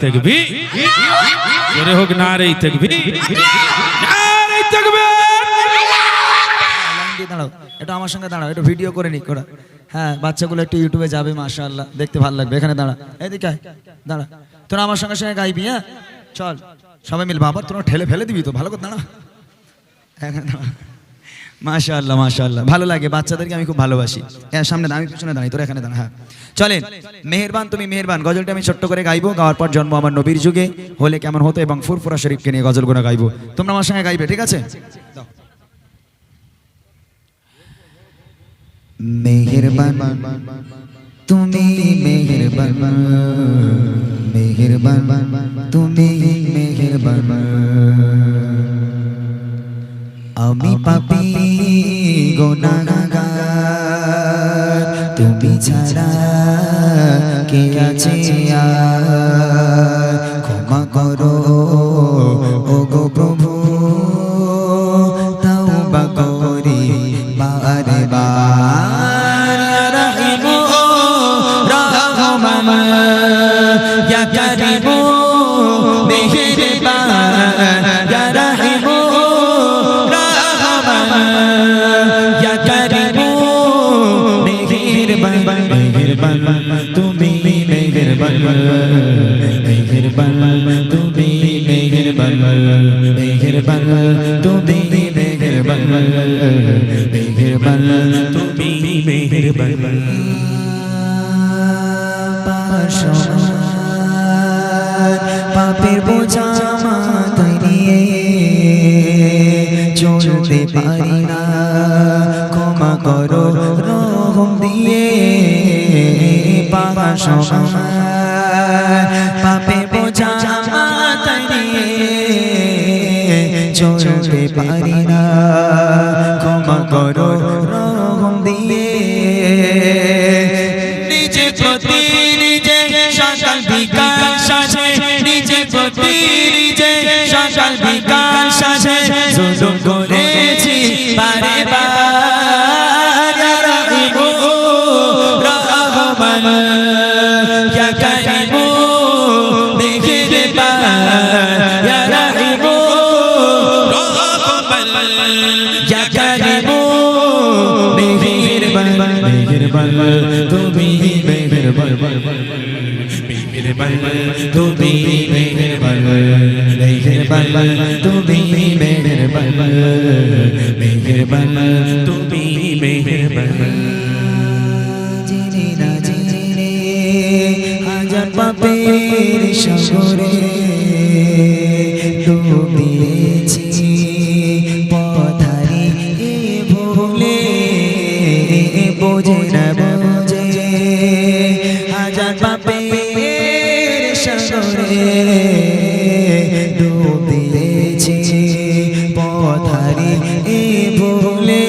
তেগবি জোরে হোক তেগবি নারে তেগবি দাঁড়াও এটা আমার সঙ্গে দাঁড়াও এটা ভিডিও করে নিক ওরা হ্যাঁ বাচ্চাগুলো একটু ইউটিউবে যাবে মাশাআল্লাহ দেখতে ভালো লাগবে এখানে দাঁড়া এদিকে দাঁড়া তোরা আমার সঙ্গে সঙ্গে গাইবি হ্যাঁ চল সবাই মিলবে আবার তোরা ঠেলে ফেলে দিবি তো ভালো করে দাঁড়া এখানে দাঁড়া মাশাআল্লাহ মাশাআল্লাহ। ভালো লাগে, বাচ্চাদেরকে আমি খুব ভালোবাসি। হ্যাঁ সামনে আমি পিছনে দাঁড়াই, তোরা এখানে দাঁড়া হ্যাঁ। চলেন, মেহেরবান, তুমি মেহেরবান। গজলটা আমি ছোট্ট করে গাইবো, গাওয়ার পর জন্ম আমার নবীর যুগে। হলে কেমন হতো এবং ফুরফুরা শরীফকে নিয়ে গজলগুলো গাইবো। তোমরা আমার সঙ্গে গাইবে, ঠিক আছে? তুমি তুমি আমি পাপি গোনাগার তুমি ছাড়া কে আছে ক্ষমা করো ও গো প্রভু। তাওবা করি বারে বার মেহেরবান তুমি মেহেরবান মেহেরবান তুমি মেহেরবান মেহেরবান তুমি মেহেরবান পাপের বোঝা মাথায় নিয়ে চলতে পারি না ক্ষমা করো রহম দিয়ে পাপা সমান পাপের বোঝা চলতে পারি না, ক্ষমা করো দিয়ে। নিজে প্রতি নিজে সকাল বিকাল সাজে, নিজে প্রতি নিজে সকাল বিকাল সাজে, জুলুম রহমান ইয়া কারিমু মেহেরবান মেহেরবান তুমি মেহেরবান মেহেরবান তুমি মেহেরবান মেহেরবান তুমি মেহেরবান মেহেরবান তুমি মেহেরবান জিনে না জিনে, হাজার পাপের সাগরে সাগরে ডুব দিয়েছি পথারি এ ভুলে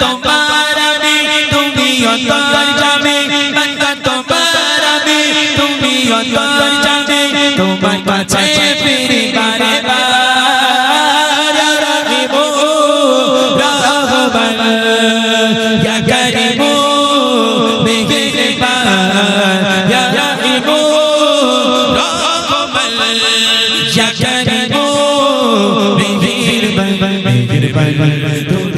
তোমার আমি তুমি অন্তর যাবে তোমার আমি তুমি অন্তর যাবে তোমার কাছে ফিরে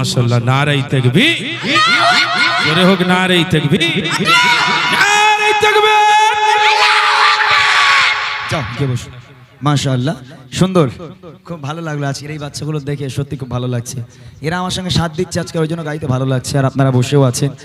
মাশাআল্লাহ, নারাই তাকবীর। জোরে হোক, নারাই তেগবি নারে তেগবি ঢুকে বসো। মাশাআল্লাহ, সুন্দর। খুব ভালো লাগল আজকের এই বাচ্চাগুলো দেখে, সত্যি খুব ভালো লাগছে। এরা আমার সঙ্গে সাথ দিচ্ছে আজকে, ওই জন্য গাইতে ভালো লাগছে, আর আপনারা বসেও আছেন।